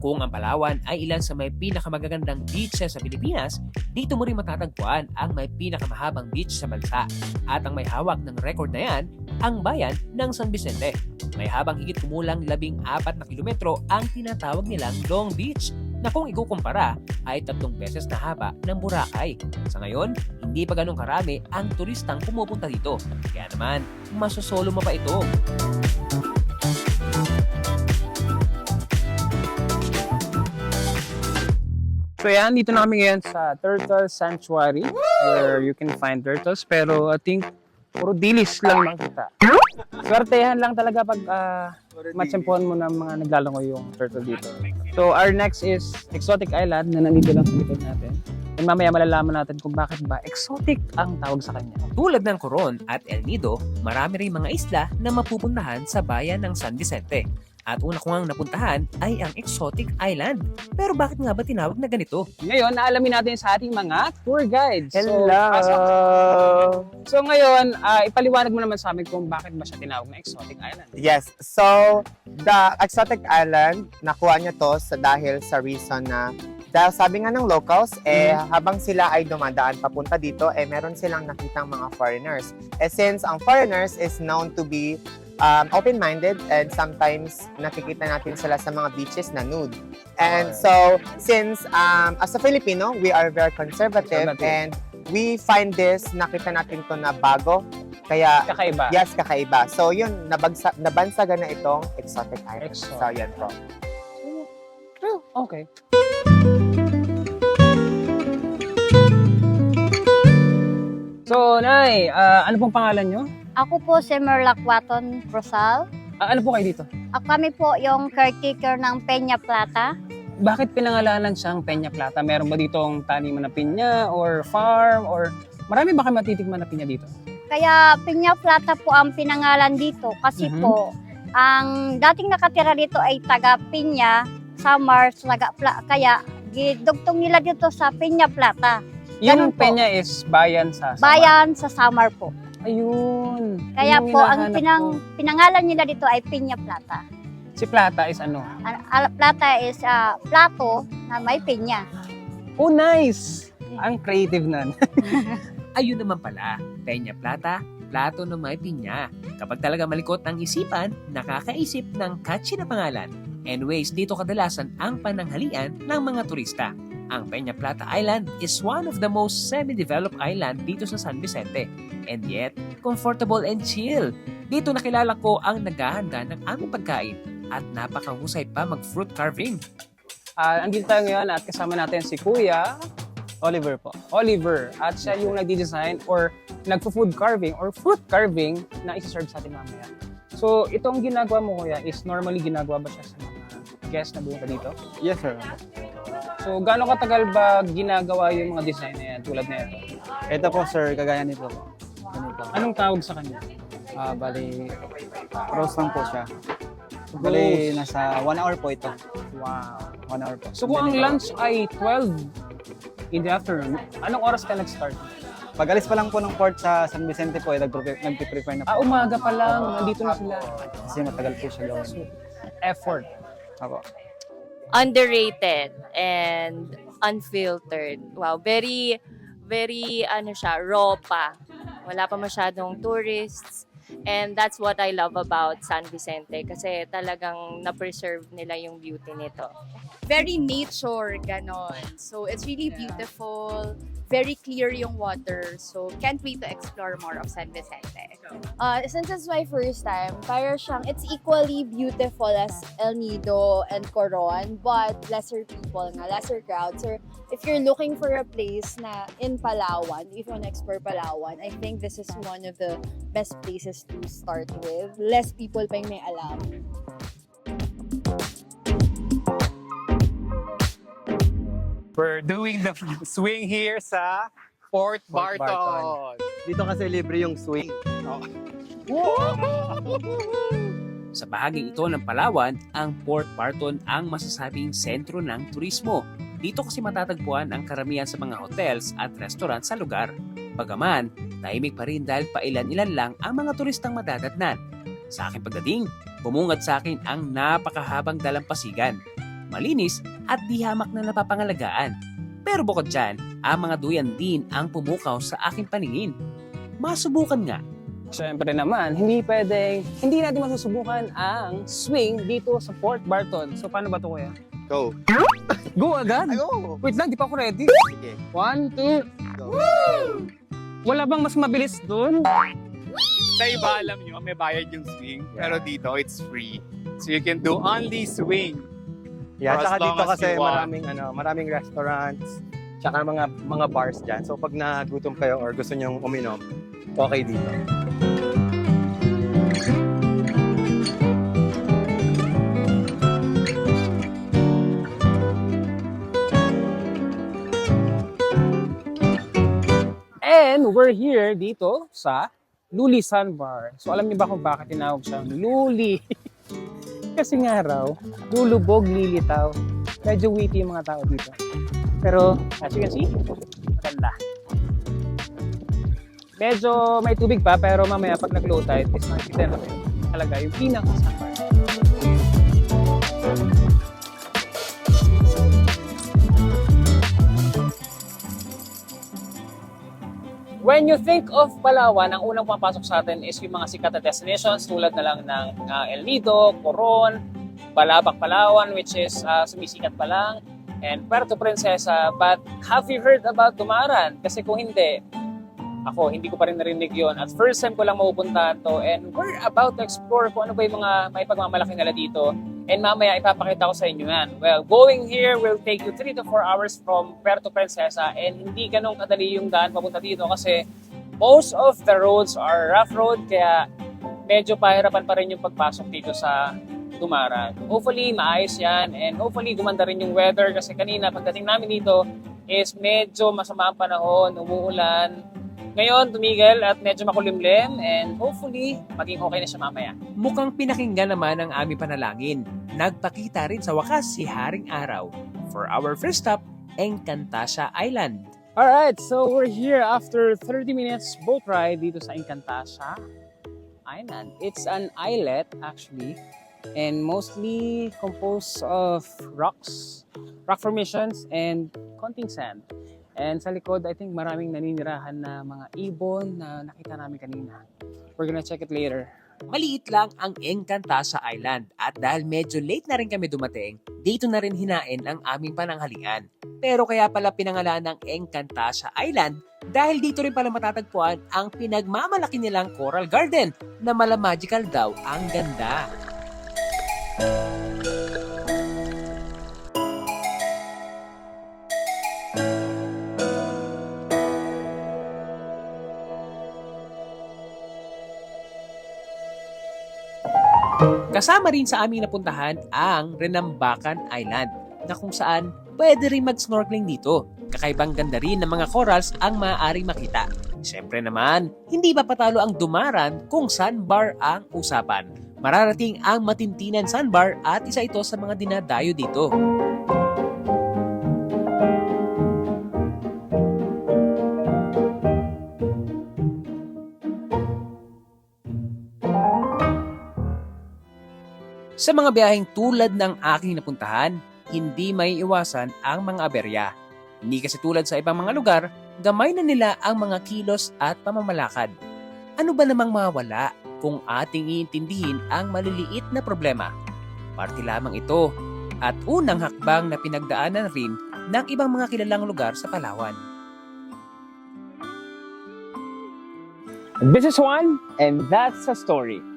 Kung ang Palawan ay ilan sa may pinakamagagandang beaches sa Pilipinas, dito mo rin matatagpuan ang may pinakamahabang beach sa bansa. At ang may hawak ng record na yan, ang bayan ng San Vicente. May habang higit kumulang labing apat na kilometro ang tinatawag nilang Long Beach na kung ikukumpara ay tatlong beses na haba ng Boracay. Sa ngayon, hindi pa ganun karami ang turistang pumupunta dito. Kaya naman, masosolo mo pa ito. So yan, dito na kami ngayon sa Turtle Sanctuary where you can find turtles pero I think puro dilis lang makita. Swertehan lang talaga pag uh, matsempuhan mo ng mga naglalangoy yung turtle dito. So our next is Exotic Island na nandito lang sa likod natin. And mamaya malalaman natin kung bakit ba exotic ang tawag sa kanya. Tulad ng Coron at El Nido, marami rin mga isla na mapupuntahan sa bayan ng San Vicente. At una ko ngang napuntahan ay ang Exotic Island. Pero bakit nga ba tinawag na ganito? Ngayon, naalamin natin sa ating mga tour guides. So, Hello! pasok. So ngayon, ah, ipaliwanag mo naman sa amin kung bakit ba siya tinawag na Exotic Island. Yes. So, the exotic island, nakuha niya to sa dahil sa reason na dahil sabi nga ng locals, eh, habang sila ay dumadaan papunta dito, eh, meron silang nakitang mga foreigners. Eh, since ang foreigners is known to be um, open-minded and sometimes nakikita natin sila sa mga beaches na nude. And so, since um, as a Filipino, we are very conservative, Conservative. and we find this, nakita natin to na bago. Kaya Kakaiba. Yes, kakaiba. So yun, nabagsa, nabansagan na itong exotic island. Exotic. So yan po. Okay. So, Nay, ah, ano pong pangalan nyo? Ako po si Merlakwaton Rosal. Ah, ano po kayo dito? Ako kami po yung caretaker ng Peña Plata. Bakit pinangalanan siyang Peña Plata? Meron ba ditong taniman na pinya or farm or marami ba kayo matitikman na pinya dito? Kaya Peña Plata po ang pinangalan dito kasi Mhm. po ang dating nakatira dito ay taga Peña, Samar, taga Pla- kaya gidugtong nila dito sa Peña Plata. Yung Ganun po. Peña is bayan sa Samar. Bayan sa Samar po. Ayun. Kaya Yun yung po ang hinahanap pinang, ko. pinangalan nila dito ay Peña Plata. Si Plata is ano? Ang al- Plata is ah, plato na may pinya. Oh, nice! Ang creative nun. Ayun naman pala, Peña Plata, plato ng may pinya. Kapag talaga malikot ang isipan, nakakaisip ng catchy na pangalan. Anyways, dito kadalasan ang pananghalian ng mga turista. Ang Peña Plata Island is one of the most semi-developed island dito sa San Vicente. And yet, comfortable and chill. Dito nakilala ko ang naghahanda ng aming pagkain at napakahusay pa mag-fruit carving. Ah, andito tayo ngayon at kasama natin si Kuya Oliver po. Oliver. At siya yung nagdi-design or nagpo-food carving or fruit carving na isi-serve sa atin mamaya. So, itong ginagawa mo, Kuya, is normally ginagawa ba siya sa mga guests na bumunta dito? Yes, sir. So, gaano katagal ba ginagawa yung mga design na yan tulad na ito? Ito po, sir, kagaya nito po. Anong tawag sa kanya? Ah, bali, roast lang po siya. Bali, nasa 1 hour po ito. Wow. 1 hour po. So, kung ang lunch ay 12 in the afternoon, anong oras ka nag-start? Pag alis pa lang po ng port sa San Vicente po, eh, nagpre- nagpe-prepare na Ah, po. umaga pa lang. Nandito na sila. Kasi matagal po siya gawin. So, effort. Ako. underrated and unfiltered. Wow, very very ano siya, raw pa. Wala pa masyadong tourists. And that's what I love about San Vicente kasi talagang na-preserve nila yung beauty nito. very nature, ganon. So, it's really beautiful, very clear yung water. So, can't wait to explore more of San Vicente. Uh, since it's my first time, para siyang, it's equally beautiful as El Nido and Coron, but lesser people nga, lesser crowds. Or if you're looking for a place na in Palawan, if you want to explore Palawan, I think this is one of the best places to start with. Less people pa yung may alam. We're doing the swing here sa Fort, Fort Barton. Dito kasi libre yung swing. Sa bahaging ito ng Palawan, ang Port Barton ang masasabing sentro ng turismo. Dito kasi matatagpuan ang karamihan sa mga hotels at restaurant sa lugar. Bagaman, tahimik pa rin dahil pailan-ilan lang ang mga turistang madadatnan. Sa aking pagdating, bumungad sa akin ang napakahabang dalampasigan. Malinis at di hamak na napapangalagaan. Pero bukod dyan, ang mga duyan din ang pumukaw sa aking paningin. Masubukan nga. Siyempre naman, hindi pwedeng, hindi natin masusubukan ang swing dito sa Port Barton. So paano ba ito kuya? Go. Go agad! Ay, go. Wait lang, di pa ako ready. Sige. One, two, Go. Wala bang mas mabilis dun? Sa iba, alam nyo, may bayad yung swing. Pero dito, it's free. So you can do only swing. Yeah, For as tsaka long dito as kasi you want. maraming ano, maraming restaurants, tsaka mga mga bars diyan. So pag nagutom kayo or gusto niyo uminom, okay dito. And we're here dito sa Luli Sandbar. So alam niyo ba kung bakit tinawag siyang Luli? Kasi nga raw, lulubog, lilitaw. Medyo witty yung mga tao dito. Pero, as you can see, maganda. Medyo may tubig pa, pero mamaya pag nag-low tide, is makikita natin talaga yung pinaka-sandbar. When you think of Palawan, ang unang papasok sa atin is yung mga sikat na destinations tulad na lang ng uh, El Nido, Coron, Balabac, Palawan, which is uh, sumisikat pa lang, and Puerto Princesa. But have you heard about Tumaran? Kasi kung hindi, ako, hindi ko pa rin narinig yon At first time ko lang mapupuntahan to and we're about to explore kung ano ba yung mga may pagmamalaki nila dito. And mamaya ipapakita ko sa inyo yan. Well, going here will take you 3 to 4 hours from Puerto Princesa and hindi ganun kadali yung daan papunta dito kasi most of the roads are rough road kaya medyo pahirapan pa rin yung pagpasok dito sa Tumaran. Hopefully, maayos yan and hopefully gumanda rin yung weather kasi kanina pagdating namin dito is medyo masama ang panahon, umuulan, ngayon, tumigil at medyo makulimlim and hopefully, maging okay na siya mamaya. Mukhang pinakinggan naman ang aming panalangin. Nagpakita rin sa wakas si Haring Araw. For our first stop, Encantasia Island. Alright, so we're here after 30 minutes boat ride dito sa Encantasia Island. It's an islet actually and mostly composed of rocks, rock formations, and konting sand. And sa likod, I think maraming naninirahan na mga ibon na nakita namin kanina. We're gonna check it later. Maliit lang ang Encantasia Island at dahil medyo late na rin kami dumating, dito na rin hinain ang aming pananghalian. Pero kaya pala pinangalan ng Encantasia Island dahil dito rin pala matatagpuan ang pinagmamalaki nilang Coral Garden na mala magical daw ang ganda. Kasama rin sa aming napuntahan ang Renambacan Island na kung saan pwede rin mag-snorkeling dito. Kakaibang ganda rin ng mga corals ang maaaring makita. Siyempre naman, hindi ba patalo ang dumaran kung sandbar ang usapan. Mararating ang Matintinan Sandbar at isa ito sa mga dinadayo dito. Sa mga biyaheng tulad ng aking napuntahan, hindi may iwasan ang mga aberya. Hindi kasi tulad sa ibang mga lugar, gamay na nila ang mga kilos at pamamalakad. Ano ba namang mawala kung ating iintindihin ang maliliit na problema? Parte lamang ito at unang hakbang na pinagdaanan rin ng ibang mga kilalang lugar sa Palawan. This is one, and that's a story.